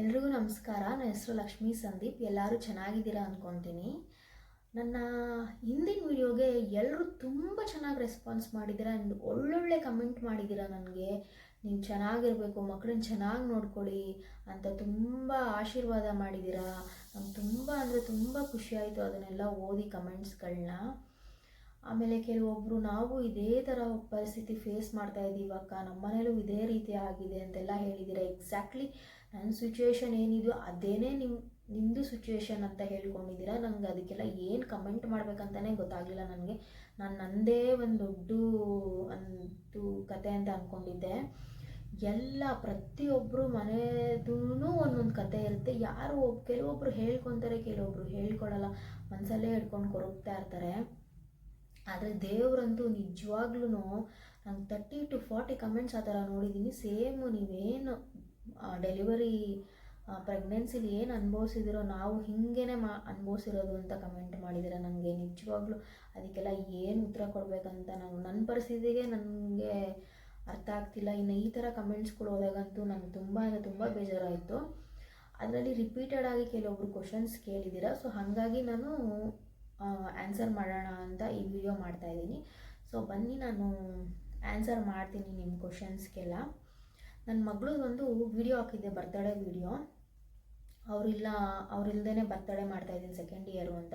ಎಲ್ರಿಗೂ ನಮಸ್ಕಾರ. ನನ್ನ ಹೆಸರು ಲಕ್ಷ್ಮೀ ಸಂದೀಪ್. ಎಲ್ಲರೂ ಚೆನ್ನಾಗಿದ್ದೀರಾ ಅಂದ್ಕೊತೀನಿ ನನ್ನ ಹಿಂದಿನ ವಿಡಿಯೋಗೆ ಎಲ್ಲರೂ ತುಂಬ ಚೆನ್ನಾಗಿ ರೆಸ್ಪಾನ್ಸ್ ಮಾಡಿದ್ದೀರಾ ಆ್ಯಂಡ್ ಒಳ್ಳೊಳ್ಳೆ ಕಮೆಂಟ್ ಮಾಡಿದ್ದೀರಾ ನನಗೆ. ನೀವು ಚೆನ್ನಾಗಿರಬೇಕು ಮಕ್ಕಳನ್ನ ಚೆನ್ನಾಗಿ ನೋಡ್ಕೊಳ್ಳಿ ಅಂತ ತುಂಬ ಆಶೀರ್ವಾದ ಮಾಡಿದ್ದೀರಾ. ನಂಗೆ ತುಂಬ ಅಂದರೆ ತುಂಬ ಖುಷಿಯಾಯಿತು ಅದನ್ನೆಲ್ಲ ಓದಿ ಕಮೆಂಟ್ಸ್ಗಳನ್ನ ಆಮೇಲೆ ಕೆಲವೊಬ್ಬರು ನಾವು ಇದೇ ಥರ ಪರಿಸ್ಥಿತಿ ಫೇಸ್ ಮಾಡ್ತಾ ಇದ್ದೀವಕ್ಕ ನಮ್ಮ ಮನೇಲೂ ಇದೇ ರೀತಿ ಆಗಿದೆ ಅಂತೆಲ್ಲ ಹೇಳಿದ್ದೀರಾ. ಎಕ್ಸಾಕ್ಟ್ಲಿ ನನ್ನ ಸಿಚುವೇಶನ್ ಏನಿದೆಯೋ ಅದೇನೇ ನಿಮ್ಮ ನಿಮ್ಮದು ಸಿಚುವೇಶನ್ ಅಂತ ಹೇಳ್ಕೊಂಡಿದ್ದೀರಾ ನನಗೆ ಅದಕ್ಕೆಲ್ಲ ಏನು ಕಮೆಂಟ್ ಮಾಡ್ಬೇಕಂತಲೇ ಗೊತ್ತಾಗಲಿಲ್ಲ ನನಗೆ. ನಾನು ನನ್ನದೇ ಒಂದು ದೊಡ್ಡ ಒಂದು ಕತೆ ಅಂತ ಅಂದ್ಕೊಂಡಿದ್ದೆ ಎಲ್ಲ ಪ್ರತಿಯೊಬ್ಬರು ಮನೆದೂ ಒಂದೊಂದು ಕತೆ ಇರುತ್ತೆ. ಯಾರು ಒಬ್ ಕೆಲವೊಬ್ಬರು ಹೇಳ್ಕೊತಾರೆ ಕೆಲವೊಬ್ಬರು ಹೇಳ್ಕೊಡಲ್ಲ. ಮನಸಲ್ಲೇ ಹಿಡ್ಕೊಂಡು ಕೊರಗ್ತಾ ಇರ್ತಾರೆ. ಆದರೆ ದೇವರಂತೂ ನಿಜವಾಗ್ಲೂ ನಂಗೆ ತರ್ಟಿ ಟು ಫಾರ್ಟಿ ಕಮೆಂಟ್ಸ್ ಆ ಥರ ನೋಡಿದ್ದೀನಿ ಸೇಮ್ ನೀವೇನು ಡೆಲಿವರಿ ಪ್ರೆಗ್ನೆನ್ಸಿಲಿ ಏನು ಅನುಭವಿಸಿದಿರೋ ನಾವು ಹಿಂಗೇ ಮಾ, ಅನುಭವಿಸಿರೋದು ಅಂತ ಕಮೆಂಟ್ ಮಾಡಿದ್ದೀರ ನನಗೆ ನಿಜವಾಗ್ಲೂ ಅದಕ್ಕೆಲ್ಲ ಏನು ಉತ್ತರ ಕೊಡಬೇಕಂತ ನಾನು ನನ್ನ ಪರಿಸ್ಥಿತಿಗೆ ನನಗೆ ಅರ್ಥ ಆಗ್ತಿಲ್ಲ. ಇನ್ನು ಈ ಥರ ಕಮೆಂಟ್ಸ್ಗಳು ಹೋದಾಗಂತೂ ನನಗೆ ತುಂಬ ಅಂದರೆ ತುಂಬ ಬೇಜಾರಾಯಿತು. ಅದರಲ್ಲಿ ರಿಪೀಟೆಡ್ ಆಗಿ ಕೆಲವೊಬ್ರು ಕ್ವಶನ್ಸ್ ಕೇಳಿದ್ದೀರ ಸೊ ಹಾಗಾಗಿ ನಾನು ಆನ್ಸರ್ ಮಾಡೋಣ ಅಂತ ಈ ವಿಡಿಯೋ ಮಾಡ್ತಾಯಿದ್ದೀನಿ ಸೊ ಬನ್ನಿ ನಾನು ಆನ್ಸರ್ ಮಾಡ್ತೀನಿ ನಿಮ್ಮ ಕ್ವಶನ್ಸ್ಗೆಲ್ಲ ನನ್ನ ಮಗಳದೊಂದು ವಿಡಿಯೋ ಹಾಕಿದ್ದೆ ಬರ್ತಡೇ ವಿಡಿಯೋ ಅವರಿಲ್ಲ ಅವರಿಲ್ದೇ ಬರ್ತಡೇ ಮಾಡ್ತಾಯಿದ್ದೀನಿ ಸೆಕೆಂಡ್ ಇಯರು ಅಂತ.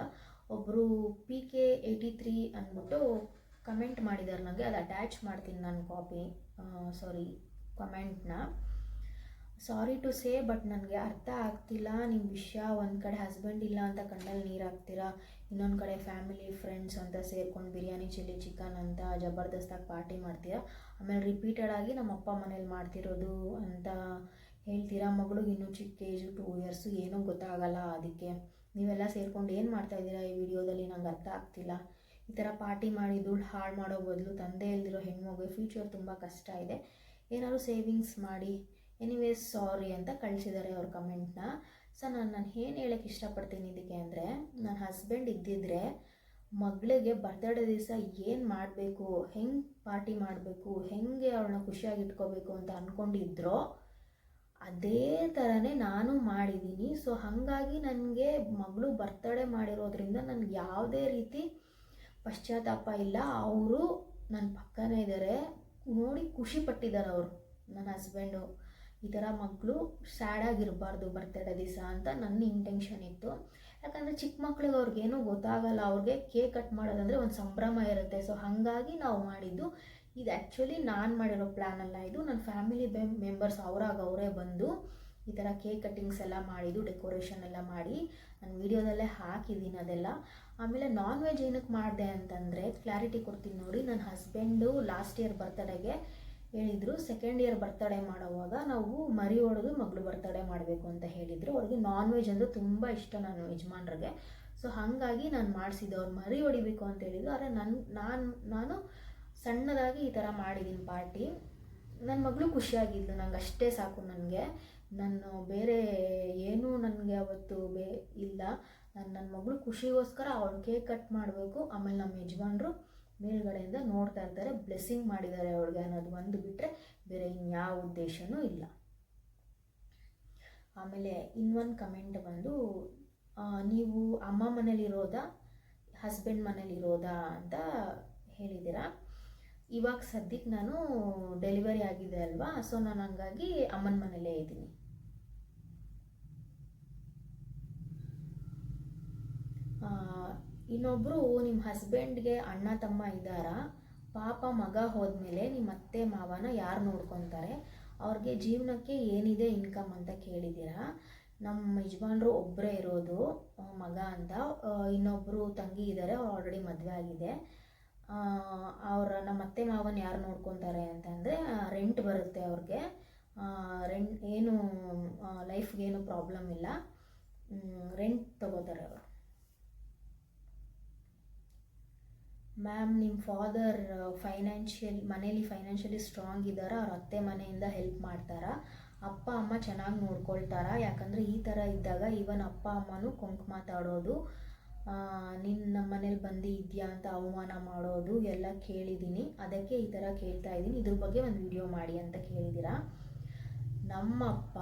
ಒಬ್ಬರು ಪಿ ಕೆ ಏಯ್ಟಿ ತ್ರೀ ಅಂದ್ಬಿಟ್ಟು ಕಮೆಂಟ್ ಮಾಡಿದ್ದಾರೆ ನನಗೆ ಅದು ಅಟ್ಯಾಚ್ ಮಾಡ್ತೀನಿ ನಾನು ಕಾಪಿ ಸಾರಿ ಕಮೆಂಟ್ನ ಸಾರಿ ಟು ಸೇ, ಬಟ್ ನನಗೆ ಅರ್ಥ ಆಗ್ತಿಲ್ಲ. ನಿಮ್ಮ ವಿಷಯ, ಒಂದು ಕಡೆ ಹಸ್ಬೆಂಡ್ ಇಲ್ಲ ಅಂತ ಕಣ್ಣಲ್ಲಿ ನೀರು ಹಾಕ್ತೀರಾ? ಇನ್ನೊಂದು ಕಡೆ ಫ್ಯಾಮಿಲಿ, ಫ್ರೆಂಡ್ಸ್ ಅಂತ ಸೇರ್ಕೊಂಡು ಬಿರಿಯಾನಿ, ಚಿಲ್ಲಿ ಚಿಕನ್ ಅಂತ ಜಬರ್ದಸ್ತಾಗಿ ಪಾರ್ಟಿ ಮಾಡ್ತೀರಾ? ಆಮೇಲೆ ರಿಪೀಟೆಡ್ ಆಗಿ ನಮ್ಮ ಅಪ್ಪ ಮನೇಲಿ ಮಾಡ್ತಿರೋದು ಅಂತ ಹೇಳ್ತೀರಾ? ಮಗಳಿಗೆ ಇನ್ನೂ ಚಿಕ್ಕ ಏಜು ಟೂ ಇಯರ್ಸು ಏನೂ ಗೊತ್ತಾಗಲ್ಲ ಅದಕ್ಕೆ. ನೀವೆಲ್ಲ ಸೇರ್ಕೊಂಡು ಏನು ಮಾಡ್ತಾ ಮಾಡ್ತಾಯಿದ್ದೀರಾ ಈ ವಿಡಿಯೋದಲ್ಲಿ? ನಂಗೆ ಅರ್ಥ ಆಗ್ತಿಲ್ಲ. ಈ ಥರ ಪಾರ್ಟಿ ಮಾಡಿ ದುಡ್ಡು ಹಾಳು ಮಾಡೋ ಬದಲು ತಂದೆ ಇಲ್ದಿರೋ ಹೆಣ್ಮಗು ಫ್ಯೂಚರ್ ತುಂಬ ಕಷ್ಟ ಇದೆ. ಏನಾದರೂ ಸೇವಿಂಗ್ಸ್ ಮಾಡಿ. ಎನಿವೇಸ್ ಸಾರಿ ಅಂತ ಕಳಿಸಿದ್ದಾರೆ ಅವ್ರ ಕಮೆಂಟ್ನ ಸೊ ನಾನು ನಾನು ಏನು ಹೇಳೋಕ್ಕೆ ಇಷ್ಟಪಡ್ತೀನಿ ಇದಕ್ಕೆ ಅಂದರೆ ನನ್ನ ಹಸ್ಬೆಂಡ್ ಇದ್ದಿದ್ರೆ ಮಗಳಿಗೆ ಬರ್ತ್ಡೇ ದಿವಸ ಏನು ಮಾಡಬೇಕು, ಹೆಂಗೆ ಪಾರ್ಟಿ ಮಾಡಬೇಕು, ಹೆಂಗೆ ಅವಳನ್ನ ಖುಷಿಯಾಗಿ ಇಟ್ಕೋಬೇಕು ಅಂತ ಅಂದ್ಕೊಂಡಿದ್ರೋ ಅದೇ ಥರನೇ ನಾನು ಮಾಡಿದ್ದೀನಿ ಸೊ ಹಾಗಾಗಿ ನನಗೆ ಮಗಳು ಬರ್ತಡೇ ಮಾಡಿರೋದ್ರಿಂದ ನನಗೆ ಯಾವುದೇ ರೀತಿ ಪಶ್ಚಾತ್ತಾಪ ಇಲ್ಲ. ಅವರು ನನ್ನ ಪಕ್ಕನೇ ಇದ್ದಾರೆ ನೋಡಿ ಖುಷಿ ಪಟ್ಟಿದ್ದಾರೆ ಅವರು ನನ್ನ ಹಸ್ಬೆಂಡು ಈ ಥರ ಮಕ್ಕಳು ಸ್ಯಾಡಾಗಿರಬಾರ್ದು ಬರ್ತಡೇ ದಿವಸ ಅಂತ ನನ್ನ ಇಂಟೆನ್ಷನ್ ಇತ್ತು. ಯಾಕಂದರೆ ಚಿಕ್ಕ ಮಕ್ಳಿಗೆ ಅವ್ರಿಗೇನೂ ಗೊತ್ತಾಗಲ್ಲ, ಅವ್ರಿಗೆ ಕೇಕ್ ಕಟ್ ಮಾಡೋದಂದರೆ ಒಂದು ಸಂಭ್ರಮ ಇರುತ್ತೆ. ಸೊ ಹಾಗಾಗಿ ನಾವು ಮಾಡಿದ್ದು, ಇದು ಆ್ಯಕ್ಚುಲಿ ನಾನು ಮಾಡಿರೋ ಪ್ಲ್ಯಾನ್ ಅಲ್ಲ. ಇದು ನನ್ನ ಫ್ಯಾಮಿಲಿ ಮೆಂಬರ್ಸ್ ಅವರಾಗ ಅವರೇ ಬಂದು ಈ ಥರ ಕೇಕ್ ಕಟ್ಟಿಂಗ್ಸ್ ಎಲ್ಲ ಮಾಡಿದ್ದು ಡೆಕೋರೇಷನ್ ಎಲ್ಲ ಮಾಡಿ. ನಾನು ವೀಡಿಯೋದಲ್ಲೇ ಹಾಕಿದ್ದೀನಿ ಅದೆಲ್ಲ. ಆಮೇಲೆ ನಾನ್ ವೆಜ್ ಏನಕ್ಕೆ ಮಾಡಿದೆ ಅಂತಂದರೆ ಕ್ಲಾರಿಟಿ ಕೊಡ್ತೀನಿ ನೋಡಿ. ನನ್ನ ಹಸ್ಬೆಂಡು ಲಾಸ್ಟ್ ಇಯರ್ ಬರ್ತಡೆಗೆ ಹೇಳಿದರು ಸೆಕೆಂಡ್ ಇಯರ್ ಬರ್ತಡೇ ಮಾಡುವಾಗ ನಾವು ಮರಿ ಹೊಡೆದು ಮಗಳು ಬರ್ತಡೇ ಮಾಡಬೇಕು ಅಂತ ಹೇಳಿದರು. ಅವ್ರಿಗೆ ನಾನ್ ವೆಜ್ ಅಂದರೆ ತುಂಬ ಇಷ್ಟ ನಾನು ಯಜಮಾನ್ರಿಗೆ. ಸೊ ಹಾಗಾಗಿ ನಾನು ಮಾಡಿಸಿದ್ದೆ, ಅವ್ರು ಮರಿ ಹೊಡಿಬೇಕು ಅಂತ ಹೇಳಿದ್ರು. ಆದರೆ ನನ್ನ ನಾನು ನಾನು ಸಣ್ಣದಾಗಿ ಈ ಥರ ಮಾಡಿದ್ದೀನಿ ಪಾರ್ಟಿ. ನನ್ನ ಮಗಳು ಖುಷಿಯಾಗಿದ್ಲು, ನಂಗೆ ಅಷ್ಟೇ ಸಾಕು ನನಗೆ. ನಾನು ಬೇರೆ ಏನೂ ನನಗೆ ಅವತ್ತು ಬೇ, ಇಲ್ಲ. ನಾನು ನನ್ನ ಮಗಳು ಖುಷಿಗೋಸ್ಕರ ಅವಳು ಕೇಕ್ ಕಟ್ ಮಾಡಬೇಕು. ಆಮೇಲೆ ನಮ್ಮ ಯಜಮಾನ್ರು ಮೇಲ್ಗಡೆಯಿಂದ ನೋಡ್ತಾ ಇರ್ತಾರೆ ಬ್ಲೆಸ್ಸಿಂಗ್ ಮಾಡಿದ್ದಾರೆ ಅವಳಿಗೆ ಅನ್ನೋದು ಒಂದು ಬಿಟ್ಟರೆ ಬೇರೆ ಇನ್ಯಾವ ಉದ್ದೇಶನೂ ಇಲ್ಲ. ಆಮೇಲೆ ಇನ್ನೊಂದು ಕಮೆಂಟ್ ಬಂದು ನೀವು ಅಮ್ಮ ಮನೇಲಿರೋದಾ ಹಸ್ಬೆಂಡ್ ಮನೇಲಿರೋದಾ ಅಂತ ಹೇಳಿದ್ದೀರಾ? ಇವಾಗ ಸದ್ಯಕ್ಕೆ ನಾನು ಡೆಲಿವರಿ ಆಗಿದೆ ಅಲ್ವಾ ಸೊ ನಾನು ಹಂಗಾಗಿ ಅಮ್ಮನ ಮನೇಲೇ ಇದ್ದೀನಿ. ಇನ್ನೊಬ್ಬರು ನಿಮ್ಮ ಹಸ್ಬೆಂಡ್ಗೆ ಅಣ್ಣ ತಮ್ಮ ಇದ್ದಾರಾ? ಪಾಪ ಮಗ ಹೋದ್ಮೇಲೆ ನಿಮ್ಮ ಅತ್ತೆ ಮಾವನ ಯಾರು ನೋಡ್ಕೊತಾರೆ? ಅವ್ರಿಗೆ ಜೀವನಕ್ಕೆ ಏನಿದೆ ಇನ್ಕಮ್ ಅಂತ ಕೇಳಿದ್ದೀರಾ? ನಮ್ಮ ಯಜಮಾನ್ರು ಒಬ್ಬರೇ ಇರೋದು ಮಗ ಅಂತ. ಇನ್ನೊಬ್ಬರು ತಂಗಿ ಇದ್ದಾರೆ ಅವ್ರು ಆಲ್ರೆಡಿ ಮದುವೆ ಆಗಿದೆ. ಅವರ ನಮ್ಮ ಅತ್ತೆ ಮಾವನ ಯಾರು ನೋಡ್ಕೊತಾರೆ ಅಂತಂದರೆ ರೆಂಟ್ ಬರುತ್ತೆ ಅವ್ರಿಗೆ. ರೆಂಟ್ ಏನು ಲೈಫ್ಗೇನು ಪ್ರಾಬ್ಲಮ್ ಇಲ್ಲ. ರೆಂಟ್ ತಗೋತಾರೆ ಅವರು. ಮ್ಯಾಮ್ ನಿಮ್ಮ ಫಾದರ್ ಫೈನಾನ್ಷಿಯಲ್ ಮನೇಲಿ ಫೈನಾನ್ಷಿಯಲಿ ಸ್ಟ್ರಾಂಗ್ ಇದ್ದಾರಾ? ಅವ್ರ ಅತ್ತೆ ಮನೆಯಿಂದ ಹೆಲ್ಪ್ ಮಾಡ್ತಾರಾ? ಅಪ್ಪ, ಅಮ್ಮ ಚೆನ್ನಾಗಿ ನೋಡ್ಕೊಳ್ತಾರಾ? ಯಾಕಂದರೆ ಈ ಥರ ಇದ್ದಾಗ ಈವನ್ ಅಪ್ಪ, ಅಮ್ಮನೂ ಕೊಂಕು ಮಾತಾಡೋದು ನಿನ್ನ ನಮ್ಮ ಮನೇಲಿ ಬಂದು ಇದೆಯಾ ಅಂತ ಅವಮಾನ ಮಾಡೋದು ಎಲ್ಲ ಕೇಳಿದ್ದೀನಿ ಅದಕ್ಕೆ ಈ ಥರ ಕೇಳ್ತಾ ಇದ್ದೀನಿ. ಇದ್ರ ಬಗ್ಗೆ ಒಂದು ವಿಡಿಯೋ ಮಾಡಿ ಅಂತ ಕೇಳಿದ್ದೀರಾ ನಮ್ಮಪ್ಪ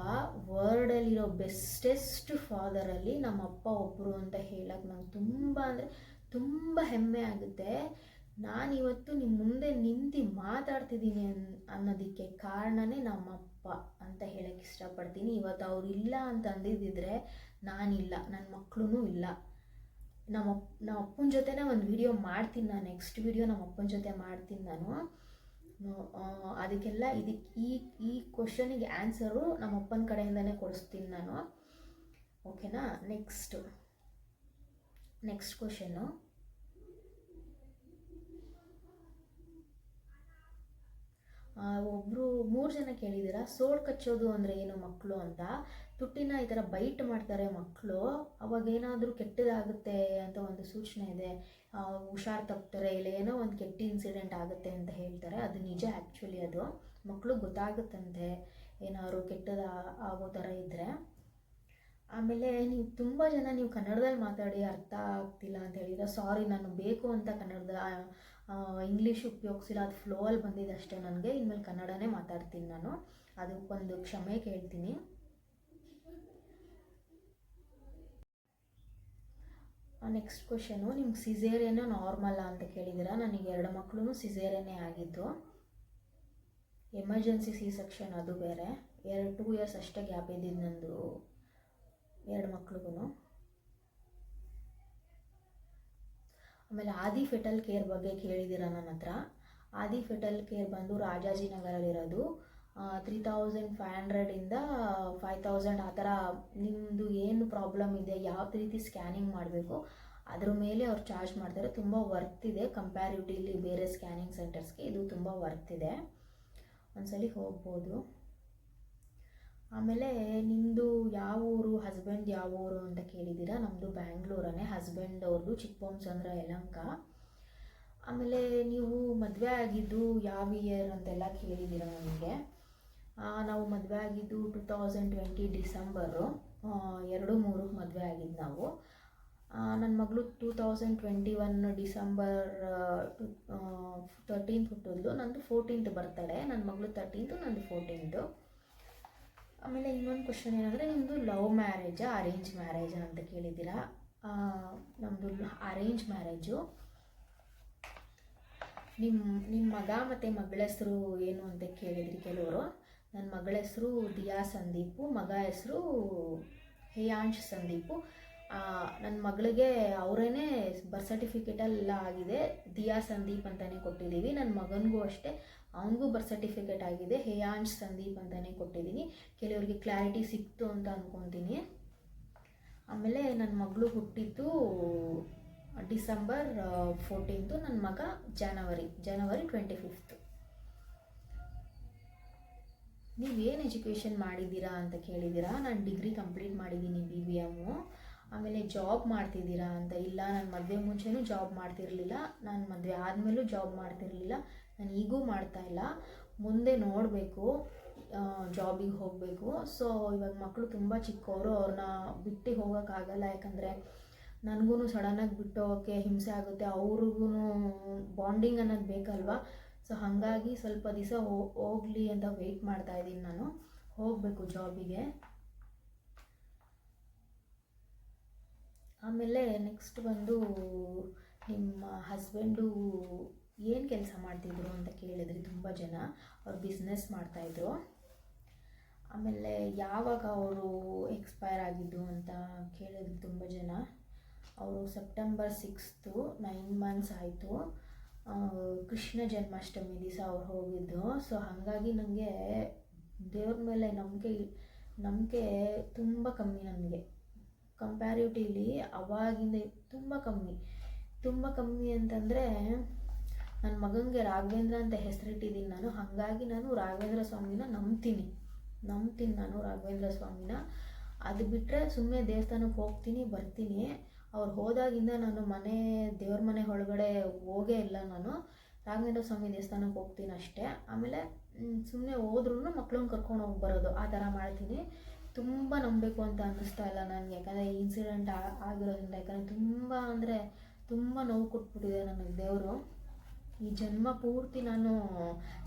ವರ್ಲ್ಡಲ್ಲಿರೋ ಬೆಸ್ಟೆಸ್ಟ್ ಫಾದರಲ್ಲಿ ನಮ್ಮಪ್ಪ ಒಬ್ಬರು ಅಂತ ಹೇಳಕ್ಕೆ ನಂಗೆ ತುಂಬ ಅಂದರೆ ತುಂಬ ಹೆಮ್ಮೆ ಆಗುತ್ತೆ. ನಾನಿವತ್ತು ನಿಮ್ಮ ಮುಂದೆ ನಿಂತು ಮಾತಾಡ್ತಿದ್ದೀನಿ ಅನ್, ಅನ್ನೋದಕ್ಕೆ ಕಾರಣನೇ ನಮ್ಮಪ್ಪ ಅಂತ ಹೇಳಕ್ಕೆ ಇಷ್ಟಪಡ್ತೀನಿ. ಇವತ್ತು ಅವ್ರು ಇಲ್ಲ ಅಂತ ಅಂದಿದ್ದಿದ್ರೆ ನಾನಿಲ್ಲ ನನ್ನ ಮಕ್ಕಳು ಇಲ್ಲ. ನಮ್ಮ ನಮ್ಮ ಅಪ್ಪನ ಜೊತೆನೇ ಒಂದು ವಿಡಿಯೋ ಮಾಡ್ತೀನಿ ನಾನು ನೆಕ್ಸ್ಟ್ ವಿಡಿಯೋ ನಮ್ಮ ಅಪ್ಪನ ಜೊತೆ ಮಾಡ್ತೀನಿ ನಾನು. ಅದಕ್ಕೆಲ್ಲ ಇದಕ್ಕೆ ಈ ಈ ಕ್ವಶನಿಗೆ ಆನ್ಸರು ನಮ್ಮ ಅಪ್ಪನ ಕಡೆಯಿಂದನೇ ಕೊಡಿಸ್ತೀನಿ ನಾನು. ಓಕೆನಾ ನೆಕ್ಸ್ಟು ನೆಕ್ಸ್ಟ್ ಕ್ವಶನು ಒಬ್ಬರು ಮೂರು ಜನ ಕೇಳಿದ್ದೀರಾ, ಸೋಳು ಕಚ್ಚೋದು ಅಂದರೆ ಏನು ಮಕ್ಕಳು ಅಂತ? ತುಟ್ಟಿನ ಈ ಥರ ಬೈಟ್ ಮಾಡ್ತಾರೆ ಮಕ್ಕಳು ಅವಾಗ ಏನಾದರೂ ಕೆಟ್ಟದಾಗುತ್ತೆ ಅಂತ ಒಂದು ಸೂಚನೆ ಇದೆ. ಹುಷಾರು ತಪ್ತಾರೆ, ಇಲ್ಲ ಏನೋ ಒಂದು ಕೆಟ್ಟ ಇನ್ಸಿಡೆಂಟ್ ಆಗುತ್ತೆ ಅಂತ ಹೇಳ್ತಾರೆ. ಅದು ನಿಜ ಆ್ಯಕ್ಚುಲಿ ಅದು. ಮಕ್ಕಳು ಗೊತ್ತಾಗುತ್ತಂತೆ, ಏನಾದ್ರು ಕೆಟ್ಟದ ಆಗೋ ಥರ ಇದ್ದರೆ ಆಮೇಲೆ ನೀವು ತುಂಬ ಜನ ನೀವು ಕನ್ನಡದಲ್ಲಿ ಮಾತಾಡಿ ಅರ್ಥ ಆಗ್ತಿಲ್ಲ ಅಂತ ಹೇಳಿದ್ರೆ, ಸಾರಿ, ನಾನು ಬೇಕು ಅಂತ ಕನ್ನಡದ ಇಂಗ್ಲೀಷ್ ಉಪಯೋಗಿಸಿಲ್ಲ, ಅದು ಫ್ಲೋ ಅಲ್ಲಿ ಬಂದಿದೆ ಅಷ್ಟೇ ನನಗೆ, ಇನ್ಮೇಲೆ ಕನ್ನಡನೇ ಮಾತಾಡ್ತೀನಿ ನಾನು. ಅದಕ್ಕೊಂದು ಕ್ಷಮೆ ಕೇಳ್ತೀನಿ. ನೆಕ್ಸ್ಟ್ ಕ್ವಶನು ನಿಮ್ಗೆ ಸಿಸೇರಿಯನು ನಾರ್ಮಲ್ಲ ಅಂತ ಕೇಳಿದ್ದೀರಾ? ನನಗೆ ಎರಡು ಮಕ್ಕಳು ಸಿಸೇರಿಯನ್ನೇ ಆಗಿದ್ದು. ಎಮರ್ಜೆನ್ಸಿ ಸಿ ಸೆಕ್ಷನ್ ಅದು ಬೇರೆ. ಎರಡು ಟೂ ಇಯರ್ಸ್ ಅಷ್ಟೇ ಗ್ಯಾಪ್ ಇದ್ದಿದ್ದು ನಂದು. ಎರಡು ಮಕ್ಳಿಗೂ ಆಮೇಲೆ ಆದಿ ಫೆಟಲ್ ಕೇರ್ ಬಗ್ಗೆ ಕೇಳಿದ್ದೀರ ನನ್ನ ಹತ್ರ? ಆದಿ ಫೆಟಲ್ ಕೇರ್ ಬಂದು ರಾಜಾಜಿನಗರಲ್ಲಿರೋದು. ತ್ರೀ ತೌಸಂಡ್ ಫೈವ್ ಹಂಡ್ರೆಡಿಂದ ಫೈವ್ ತೌಸಂಡ್ ಆ ಥರ ನಿಮ್ಮದು ಏನು ಪ್ರಾಬ್ಲಮ್ ಇದೆ, ಯಾವ ರೀತಿ ಸ್ಕ್ಯಾನಿಂಗ್ ಮಾಡಬೇಕು, ಅದ್ರ ಮೇಲೆ ಅವ್ರು ಚಾರ್ಜ್ ಮಾಡ್ತಾರೆ. ತುಂಬ ವರ್ತ್ ಇದೆ. ಕಂಪ್ಯಾರಿಟಿವ್ಲಿ ಬೇರೆ ಸ್ಕ್ಯಾನಿಂಗ್ ಸೆಂಟರ್ಸ್ಗೆ ಇದು ತುಂಬ ವರ್ತ್ ಇದೆ. ಒಂದ್ಸಲಿ ಹೋಗ್ಬೋದು. ಆಮೇಲೆ ನಿಮ್ಮದು ಯಾವ ಊರು ಹಸ್ಬೆಂಡ್ ಯಾವ ಊರು ಅಂತ ಕೇಳಿದ್ದೀರಾ? ನಮ್ಮದು ಬ್ಯಾಂಗ್ಳೂರನೇ ಹಸ್ಬೆಂಡ್ ಅವ್ರದ್ದು ಚಿಕ್ಕಬೊಮ್ಮಸಂದ್ರ ಯಲಂಕ. ಆಮೇಲೆ ನೀವು ಮದುವೆ ಆಗಿದ್ದು ಯಾವ ಇಯರ್ ಅಂತೆಲ್ಲ ಕೇಳಿದ್ದೀರ ನನಗೆ ನಾವು ಮದುವೆ ಆಗಿದ್ದು ಟು ತೌಸಂಡ್ ಟ್ವೆಂಟಿ ಡಿಸೆಂಬರು ಎರಡು ಮೂರಕ್ಕೆ ಮದುವೆ ಆಗಿದ್ದು ನಾವು. ನನ್ನ ಮಗಳು two thousand twenty one December thirteenth ಹುಟ್ಟಿದ್ಲು. ನಂದು ಫೋರ್ಟೀನ್ತ್ ಬರ್ತಡೆ ನನ್ನ ಮಗಳು ತರ್ಟೀನ್ತು ನಂದು ಫೋರ್ಟೀನ್ತು ಆಮೇಲೆ ಇನ್ನೊಂದು ಕ್ವಶನ್ ಏನಂದರೆ ನಿಮ್ಮದು ಲವ್ ಮ್ಯಾರೇಜಾ ಅರೇಂಜ್ ಮ್ಯಾರೇಜಾ ಅಂತ ಕೇಳಿದ್ದೀರಾ? ನಮ್ಮದು ಅರೇಂಜ್ ಮ್ಯಾರೇಜು ನಿಮ್ಮ ನಿಮ್ಮ ಮಗ ಮತ್ತು ಮಗಳ ಹೆಸರು ಏನು ಅಂತ ಕೇಳಿದ್ರಿ ಕೆಲವರು? ನನ್ನ ಮಗಳ ಹೆಸರು ದಿಯಾ ಸಂದೀಪು, ಮಗ ಹೆಸರು ಹೇಯಾಂಶ್ ಸಂದೀಪು. ನನ್ನ ಮಗಳಿಗೆ ಅವರೇ ಬರ್ತ್ ಸರ್ಟಿಫಿಕೇಟಲ್ಲೆಲ್ಲ ಆಗಿದೆ. ದಿಯಾ ಸಂದೀಪ್ ಅಂತಲೇ ಕೊಟ್ಟಿದ್ದೀವಿ. ನನ್ನ ಮಗನಿಗೂ ಅಷ್ಟೇ, ಅವನಿಗೂ ಬರ್ತ್ ಸರ್ಟಿಫಿಕೇಟ್ ಆಗಿದೆ. ಹೇಯಾಂಶ್ ಸಂದೀಪ್ ಅಂತಲೇ ಕೊಟ್ಟಿದ್ದೀನಿ. ಕೆಲವರಿಗೆ ಕ್ಲಾರಿಟಿ ಸಿಕ್ತು ಅಂತ ಅಂದ್ಕೊತೀನಿ ಆಮೇಲೆ ನನ್ನ ಮಗಳು ಹುಟ್ಟಿದ್ದು ಡಿಸೆಂಬರ್ ಫೋರ್ಟೀನ್ತು ನನ್ನ ಮಗ ಜನವರಿ ಜನವರಿ ಟ್ವೆಂಟಿ ಫಿಫ್ತು ನೀವೇನು ಎಜುಕೇಷನ್ ಮಾಡಿದ್ದೀರಾ ಅಂತ ಕೇಳಿದ್ದೀರಾ? ನಾನು ಡಿಗ್ರಿ ಕಂಪ್ಲೀಟ್ ಮಾಡಿದ್ದೀನಿ ಬಿ ಬಿ ಎಮ್ಮು ಆಮೇಲೆ ಜಾಬ್ ಮಾಡ್ತಿದ್ದೀರಾ ಅಂತ, ಇಲ್ಲ, ನಾನು ಮದುವೆ ಮುಂಚೆನೂ ಜಾಬ್ ಮಾಡ್ತಿರಲಿಲ್ಲ, ನಾನು ಮದುವೆ ಆದಮೇಲೂ ಜಾಬ್ ಮಾಡ್ತಿರಲಿಲ್ಲ, ನಾನು ಈಗೂ ಮಾಡ್ತಾ ಇಲ್ಲ. ಮುಂದೆ ನೋಡಬೇಕು ಜಾಬಿಗೆ ಹೋಗಬೇಕು. ಸೊ ಇವಾಗ ಮಕ್ಕಳು ತುಂಬ ಚಿಕ್ಕವರು ಅವ್ರನ್ನ ಬಿಟ್ಟು ಹೋಗೋಕ್ಕಾಗಲ್ಲ. ಯಾಕಂದರೆ ನನಗೂ ಸಡನ್ನಾಗಿ ಬಿಟ್ಟು ಹೋಗೋಕ್ಕೆ ಹಿಂಸೆ ಆಗುತ್ತೆ. ಅವ್ರಿಗೂ ಬಾಂಡಿಂಗ್ ಅನ್ನೋದು ಬೇಕಲ್ವಾ? ಸೊ ಹಾಗಾಗಿ ಸ್ವಲ್ಪ ದಿವಸ ಹೋಗಲಿ ಅಂತ ವೆಯ್ಟ್ ಮಾಡ್ತಾ ಇದ್ದೀನಿ ನಾನು. ಹೋಗಬೇಕು ಜಾಬಿಗೆ ಆಮೇಲೆ ನೆಕ್ಸ್ಟ್ ಬಂದು ನಿಮ್ಮ ಹಸ್ಬೆಂಡು ಏನು ಕೆಲಸ ಮಾಡ್ತಿದ್ರು ಅಂತ ಕೇಳಿದ್ರಿ ತುಂಬ ಜನ. ಅವ್ರು ಬಿಸ್ನೆಸ್ ಮಾಡ್ತಾಯಿದ್ರು ಆಮೇಲೆ ಯಾವಾಗ ಅವರು ಎಕ್ಸ್ಪೈರ್ ಆಗಿದ್ದು ಅಂತ ಕೇಳಿದ್ರು ತುಂಬ ಜನ. ಅವರು ಸೆಪ್ಟೆಂಬರ್ ಸಿಕ್ಸ್ತು ನೈನ್ ಮಂತ್ಸ್ ಆಯಿತು. ಕೃಷ್ಣ ಜನ್ಮಾಷ್ಟಮಿ ದಿವಸ ಅವ್ರು ಹೋಗಿದ್ದು. ಸೊ ಹಾಗಾಗಿ ನನಗೆ ದೇವ್ರ ಮೇಲೆ ನಂಬಿಕೆ ನಂಬಿಕೆ ತುಂಬ ಕಮ್ಮಿ ನನಗೆ ಕಂಪ್ಯಾರಿಟಿವ್ಲಿ ಅವಾಗಿಂದ ತುಂಬ ಕಮ್ಮಿ. ತುಂಬ ಕಮ್ಮಿ ಅಂತಂದರೆ ನನ್ನ ಮಗನಿಗೆ ರಾಘವೇಂದ್ರ ಅಂತ ಹೆಸರಿಟ್ಟಿದ್ದೀನಿ ನಾನು. ಹಾಗಾಗಿ ನಾನು ರಾಘವೇಂದ್ರ ಸ್ವಾಮಿನ ನಂಬ್ತೀನಿ. ನಂಬ್ತೀನಿ ನಾನು ರಾಘವೇಂದ್ರ ಸ್ವಾಮಿನ. ಅದು ಬಿಟ್ಟರೆ ಸುಮ್ಮನೆ ದೇವಸ್ಥಾನಕ್ಕೆ ಹೋಗ್ತೀನಿ, ಬರ್ತೀನಿ. ಅವ್ರು ಹೋದಾಗಿಂದ ನಾನು ಮನೆ, ದೇವ್ರ ಮನೆ ಒಳಗಡೆ ಹೋಗೇ ಇಲ್ಲ ನಾನು. ರಾಘವೇಂದ್ರ ಸ್ವಾಮಿ ದೇವಸ್ಥಾನಕ್ಕೆ ಹೋಗ್ತೀನಿ ಅಷ್ಟೇ. ಆಮೇಲೆ ಸುಮ್ಮನೆ ಹೋದ್ರೂ ಮಕ್ಳನ್ನ ಕರ್ಕೊಂಡು ಹೋಗಿ ಬರೋದು. ಆ ಥರ ಮಾಡ್ತೀನಿ. ತುಂಬ ನಂಬಬೇಕು ಅಂತ ಅನ್ನಿಸ್ತಾ ಇಲ್ಲ ನನಗೆ. ಯಾಕಂದರೆ ಈ ಇನ್ಸಿಡೆಂಟ್ ಆಗಿರೋದ್ರಿಂದ. ಯಾಕಂದರೆ ತುಂಬ ಅಂದರೆ ತುಂಬ ನೋವು ಕೊಟ್ಬಿಟ್ಟಿದೆ ನನಗೆ ದೇವರು. ಈ ಜನ್ಮ ಪೂರ್ತಿ ನಾನು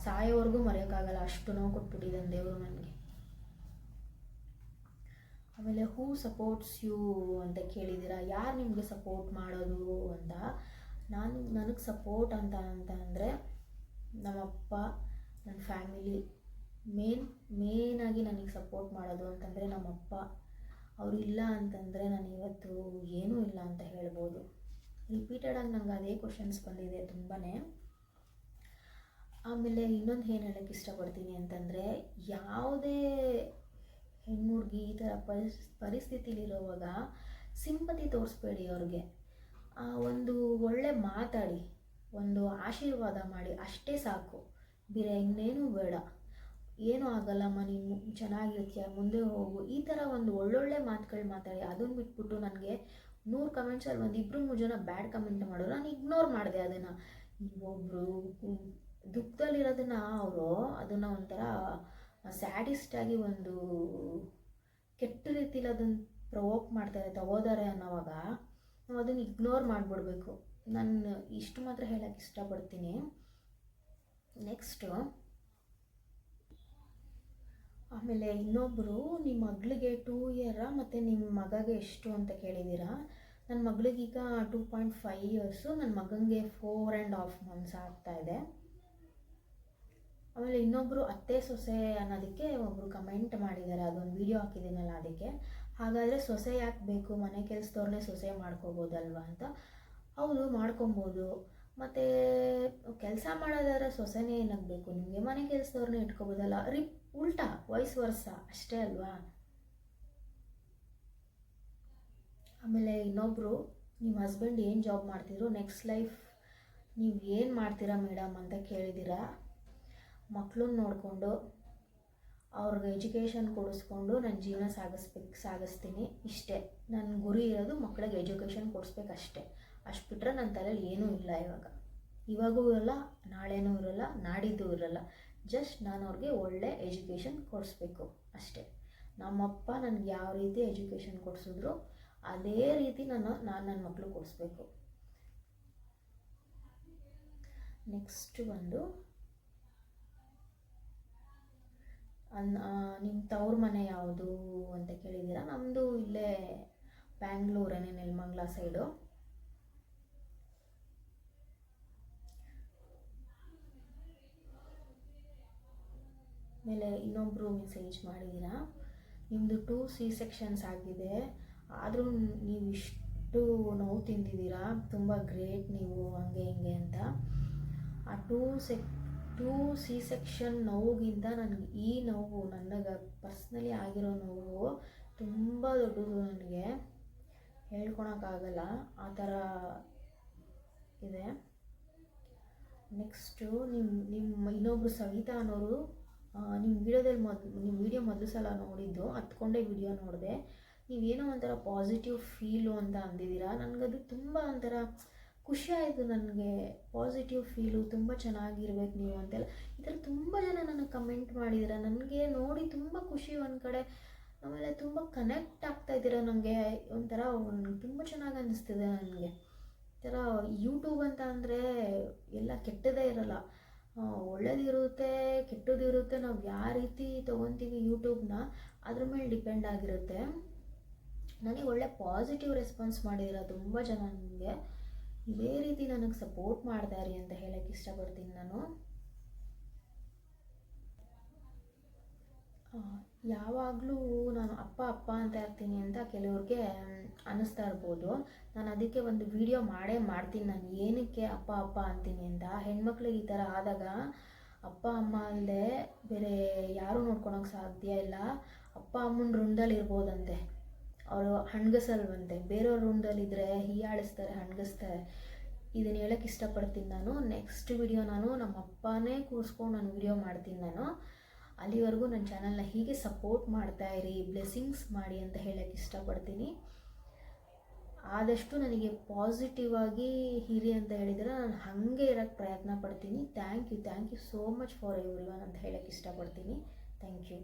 ಸಾಯೋವರೆಗೂ ಮರೆಯೋಕ್ಕಾಗಲ್ಲ. ಅಷ್ಟು ನೋವು ಕೊಟ್ಬಿಟ್ಟಿದ್ದಾನೆ ದೇವರು ನನಗೆ. ಆಮೇಲೆ ಹೂ ಸಪೋರ್ಟ್ಸ್ ಯು ಅಂತ ಕೇಳಿದ್ದೀರಾ? ಯಾರು ನಿಮಗೆ ಸಪೋರ್ಟ್ ಮಾಡೋದು ಅಂತ? ನಾನು ನನಗೆ ಸಪೋರ್ಟ್ ಅಂತ ಅಂತ ಅಂದರೆ ನಮ್ಮಪ್ಪ ನನ್ನ ಫ್ಯಾಮಿಲಿ ಮೇನ್, ಮೇನಾಗಿ ನನಗೆ ಸಪೋರ್ಟ್ ಮಾಡೋದು ಅಂತಂದರೆ ನಮ್ಮಪ್ಪ. ಅವರು ಇಲ್ಲ ಅಂತಂದರೆ ನಾನು ಇವತ್ತು ಏನೂ ಇಲ್ಲ ಅಂತ ಹೇಳ್ಬೋದು. ರಿಪೀಟೆಡಾಗಿ ನಂಗೆ ಅದೇ ಕ್ವಶನ್ಸ್ ಬಂದಿದೆ ತುಂಬಾ ಆಮೇಲೆ ಇನ್ನೊಂದು ಏನು ಹೇಳೋಕ್ಕೆ ಇಷ್ಟಪಡ್ತೀನಿ ಅಂತಂದರೆ ಯಾವುದೇ ಹೆಣ್ಣುಡ್ಗಿ ಈ ಥರ ಪರಿಸ್ ಪರಿಸ್ಥಿತಿಲಿರುವಾಗ ಸಿಂಪತಿ ತೋರಿಸ್ಬೇಡಿ ಅವ್ರಿಗೆ. ಒಂದು ಒಳ್ಳೆ ಮಾತಾಡಿ, ಒಂದು ಆಶೀರ್ವಾದ ಮಾಡಿ, ಅಷ್ಟೇ ಸಾಕು. ಬೇರೆ ಇನ್ನೇನು ಬೇಡ. ಏನೂ ಆಗಲ್ಲಮ್ಮ ನೀನು ಚೆನ್ನಾಗಿರ್ತೀಯ, ಮುಂದೆ ಹೋಗು. ಈ ಥರ ಒಂದು ಒಳ್ಳೊಳ್ಳೆ ಮಾತುಗಳು ಮಾತಾಡಿ. ಅದನ್ನು ಬಿಟ್ಬಿಟ್ಟು ನನಗೆ ನೂರು ಕಮೆಂಟ್ಸಲ್ಲಿ ಒಂದು ಇಬ್ಬರು ಮೂರು ಜನ ಬ್ಯಾಡ್ ಕಮೆಂಟ್ ಮಾಡೋರು. ನಾನು ಇಗ್ನೋರ್ ಮಾಡಿದೆ ಅದನ್ನು. ಒಬ್ಬರು ದುಃಖದಲ್ಲಿರೋದನ್ನ ಅವರು, ಅದನ್ನು ಒಂಥರ ಸ್ಯಾಡಿಸ್ಟಾಗಿ ಒಂದು ಕೆಟ್ಟ ರೀತಿಲಿ ಅದನ್ನು ಪ್ರವೋಕ್ ಮಾಡ್ತಾರೆ ತಗೋದಾರೆ ಅನ್ನೋವಾಗ ನಾವು ಅದನ್ನು ಇಗ್ನೋರ್ ಮಾಡಿಬಿಡ್ಬೇಕು. ನಾನು ಇಷ್ಟು ಮಾತ್ರ ಹೇಳೋಕ್ಕೆ ಇಷ್ಟಪಡ್ತೀನಿ. ನೆಕ್ಸ್ಟು ಆಮೇಲೆ ಇನ್ನೊಬ್ಬರು ನಿಮ್ಮ ಮಗಳಿಗೆ ಟೂ ಇಯರಾ ಮತ್ತು ನಿಮ್ಮ ಮಗಗೆ ಎಷ್ಟು ಅಂತ ಕೇಳಿದ್ದೀರಾ? ನನ್ನ ಮಗಳಿಗೀಗ ಟೂ ಪಾಯಿಂಟ್ ಫೈವ್ ಇಯರ್ಸು ನನ್ನ ಮಗನಿಗೆ ಫೋರ್ ಆ್ಯಂಡ್ ಹಾಫ್ ಮಂತ್ಸ್ ಆಗ್ತಾ ಇದೆ. ಆಮೇಲೆ ಇನ್ನೊಬ್ಬರು ಅತ್ತೆ, ಸೊಸೆ ಅನ್ನೋದಕ್ಕೆ ಒಬ್ಬರು ಕಮೆಂಟ್ ಮಾಡಿದ್ದಾರೆ. ಅದೊಂದು ವಿಡಿಯೋ ಹಾಕಿದ್ದೀನಲ್ಲ ಅದಕ್ಕೆ. ಹಾಗಾದರೆ ಸೊಸೆ ಯಾಕೆ ಬೇಕು? ಮನೆ ಕೆಲಸದವ್ರನ್ನೇ ಸೊಸೆ ಮಾಡ್ಕೋಬೋದಲ್ವಾ ಅಂತ. ಹೌದು, ಮಾಡ್ಕೊಬೋದು. ಮತ್ತು ಕೆಲಸ ಮಾಡೋದಾದ್ರೆ ಸೊಸೆನೇ ಏನಾಗಬೇಕು? ನಿಮಗೆ ಮನೆ ಕೆಲಸದವ್ರನ್ನೇ ಇಟ್ಕೋಬೋದಲ್ಲ. ರಿ ಉಲ್ಟಾ ವಯಸ್ಸು ವರ್ಷ ಅಷ್ಟೇ ಅಲ್ವಾ? ಆಮೇಲೆ ಇನ್ನೊಬ್ಬರು ನಿಮ್ಮ ಹಸ್ಬೆಂಡ್ ಏನು ಜಾಬ್ ಮಾಡ್ತಿದ್ರು? ನೆಕ್ಸ್ಟ್ ಲೈಫ್ ನೀವು ಏನು ಮಾಡ್ತೀರಾ ಮೇಡಮ್ ಅಂತ ಕೇಳಿದ್ದೀರಾ ಮಕ್ಕಳನ್ನ ನೋಡಿಕೊಂಡು, ಅವ್ರಿಗೆ ಎಜುಕೇಷನ್ ಕೊಡಿಸ್ಕೊಂಡು ನನ್ನ ಜೀವನ ಸಾಗಿಸ್ಬೇಕು, ಸಾಗಿಸ್ತೀನಿ. ಇಷ್ಟೇ. ನನ್ನ ಗುರಿ ಇರೋದು ಮಕ್ಕಳಿಗೆ ಎಜುಕೇಷನ್ ಕೊಡಿಸ್ಬೇಕಷ್ಟೇ ಅಷ್ಟು. ಬಿಟ್ಟರೆ ನನ್ನ ತಲೆಯಲ್ಲಿ ಏನೂ ಇಲ್ಲ ಇವಾಗ. ಇವಾಗೂ ಇರಲ್ಲ, ನಾಳೆನೂ ಇರಲ್ಲ, ನಾಡಿದ್ದು ಇರಲ್ಲ. ಜಸ್ಟ್ ನಾನು ಅವ್ರಿಗೆ ಒಳ್ಳೆ ಎಜುಕೇಷನ್ ಕೊಡಿಸ್ಬೇಕು ಅಷ್ಟೇ. ನಮ್ಮಪ್ಪ ನನಗೆ ಯಾವ ರೀತಿ ಎಜುಕೇಷನ್ ಕೊಡಿಸಿದ್ರು ಅದೇ ರೀತಿ ನಾನು ನಾನು ನನ್ನ ಮಕ್ಕಳು ಕೊಡಿಸ್ಬೇಕು. ನೆಕ್ಸ್ಟ್ ಬಂದು ಅನ್ ನಿಮ್ಮ ತವ್ರ ಮನೆ ಯಾವುದು ಅಂತ ಕೇಳಿದ್ದೀರಾ? ನಮ್ಮದು ಇಲ್ಲೇ ಬ್ಯಾಂಗ್ಳೂರೇನೆ ನೆಲಮಂಗ್ಲ ಸೈಡು ಆಮೇಲೆ ಇನ್ನೊಬ್ಬರು ಮೆಸೇಜ್ ಮಾಡಿದ್ದೀರಾ ನಿಮ್ಮದು ಟೂ ಸಿ ಸೆಕ್ಷನ್ಸ್ ಆಗಿದೆ. ಆದರೂ ನೀವು ಇಷ್ಟು ನೋವು ತಿಂದಿದ್ದೀರಾ? ತುಂಬ ಗ್ರೇಟ್ ನೀವು, ಹಂಗೆ ಹಿಂಗೆ ಅಂತ. ಆ two sec two C section ನೋವಿಗಿಂತ ನನಗೆ ಈ ನೋವು ನನಗೆ ಪರ್ಸ್ನಲಿ ಆಗಿರೋ ನೋವು ತುಂಬ ದೊಡ್ಡದು ನನಗೆ. ಹೇಳ್ಕೊಳಕ್ಕಾಗಲ್ಲ ಆ ಥರ ಇದೆ. ನೆಕ್ಸ್ಟು ನಿಮ್ಮ ನಿಮ್ಮ ಇನ್ನೊಬ್ಬರು ಸವಿತಾ ಅನ್ನೋರು ನಿಮ್ಮ ವಿಡಿಯೋದಲ್ಲಿ ಮೊದಲು ನಿಮ್ಮ ವಿಡಿಯೋ ಮೊದಲು ಸಲ ನೋಡಿದ್ದು ಹತ್ಕೊಂಡೇ ವಿಡಿಯೋ ನೋಡಿದೆ. ನೀವೇನೋ ಒಂಥರ ಪಾಸಿಟಿವ್ ಫೀಲು ಅಂತ ಅಂದಿದ್ದೀರಾ? ನನಗದು ತುಂಬ ಒಂಥರ ಖುಷಿ ಆಯಿತು ನನಗೆ. ಪಾಸಿಟಿವ್ ಫೀಲು ತುಂಬ ಚೆನ್ನಾಗಿರ್ಬೇಕು ನೀವು ಅಂತೆಲ್ಲ. ಈ ಥರ ತುಂಬ ಜನ ನನಗೆ ಕಮೆಂಟ್ ಮಾಡಿದ್ದೀರ ನನಗೆ ನೋಡಿ ತುಂಬ ಖುಷಿ ಒಂದು ಕಡೆ. ಆಮೇಲೆ ತುಂಬ ಕನೆಕ್ಟ್ ಆಗ್ತಾ ಇದ್ದೀರ ನನಗೆ. ಒಂಥರ ತುಂಬ ಚೆನ್ನಾಗಿ ಅನ್ನಿಸ್ತಿದೆ ನನಗೆ. ಈ ಥರ ಯೂಟ್ಯೂಬ್ ಅಂತ ಅಂದರೆ ಎಲ್ಲ ಕೆಟ್ಟದೇ ಇರಲ್ಲ. ಒಳ್ಳೇದಿರುತ್ತೆ, ಕೆಟ್ಟದಿರುತ್ತೆ, ನಾವು ಯಾವ ರೀತಿ ತೊಗೊತೀವಿ ಯೂಟ್ಯೂಬ್ನ, ಅದ್ರ ಮೇಲೆ ಡಿಪೆಂಡ್ ಆಗಿರುತ್ತೆ. ನನಗೆ ಒಳ್ಳೆ ಪಾಸಿಟಿವ್ ರೆಸ್ಪಾನ್ಸ್ ಮಾಡಿದ್ದೀರ ತುಂಬ ಜನ ನನಗೆ. ಇದೇ ರೀತಿ ನನಗೆ ಸಪೋರ್ಟ್ ಮಾಡ್ತಾಯಿರಿ ಅಂತ ಹೇಳಕ್ಕೆ ಇಷ್ಟಪಡ್ತೀನಿ ನಾನು. ಯಾವಾಗಲೂ ನಾನು ಅಪ್ಪ ಅಪ್ಪ ಅಂತ ಇರ್ತೀನಿ ಅಂತ ಕೆಲವ್ರಿಗೆ ಅನ್ನಿಸ್ತಾ ಇರ್ಬೋದು. ನಾನು ಅದಕ್ಕೆ ಒಂದು ವಿಡಿಯೋ ಮಾಡೇ ಮಾಡ್ತೀನಿ. ನಾನು ಏನಕ್ಕೆ ಅಪ್ಪ ಅಪ್ಪ ಅಂತೀನಿ ಅಂತ. ಹೆಣ್ಮಕ್ಳಿಗೆ ಈ ಥರ ಆದಾಗ ಅಪ್ಪ, ಅಮ್ಮ ಅಲ್ಲದೆ ಬೇರೆ ಯಾರೂ ನೋಡ್ಕೊಳಕ್ಕೆ ಸಾಧ್ಯ ಇಲ್ಲ. ಅಪ್ಪ, ಅಮ್ಮನ ಋಣದಲ್ಲಿ ಇರ್ಬೋದಂತೆ. ಅವರು ಹಣ್ಗಸಲ್ವಂತೆ. ಬೇರೆಯವ್ರ ಋಣದಲ್ಲಿದ್ದರೆ ಹೀಯಾಳಿಸ್ತಾರೆ, ಹಣ್ಗಿಸ್ತಾರೆ. ಇದನ್ನು ಹೇಳಕ್ಕೆ ಇಷ್ಟಪಡ್ತೀನಿ ನಾನು. ನೆಕ್ಸ್ಟ್ ವಿಡಿಯೋ ನಾನು ನಮ್ಮ ಅಪ್ಪನೇ ಕೂರಿಸ್ಕೊಂಡು ನಾನು ವಿಡಿಯೋ ಮಾಡ್ತೀನಿ ನಾನು. ಅಲ್ಲಿವರೆಗೂ ನನ್ನ ಚಾನಲ್ನ ಹೀಗೆ ಸಪೋರ್ಟ್ ಮಾಡ್ತಾ ಇರಿ, ಬ್ಲೆಸ್ಸಿಂಗ್ಸ್ ಮಾಡಿ ಅಂತ ಹೇಳಕ್ಕೆ ಇಷ್ಟಪಡ್ತೀನಿ. ಆದಷ್ಟು ನನಗೆ ಪಾಸಿಟಿವ್ ಆಗಿ ಇರಿ ಅಂತ ಹೇಳಿದರೆ ನಾನು ಹಾಗೆ ಇರೋಕ್ಕೆ ಪ್ರಯತ್ನ ಪಡ್ತೀನಿ. Thank you thank you so much for everyone ಅಂತ ಹೇಳಕ್ಕೆ ಇಷ್ಟಪಡ್ತೀನಿ. Thank you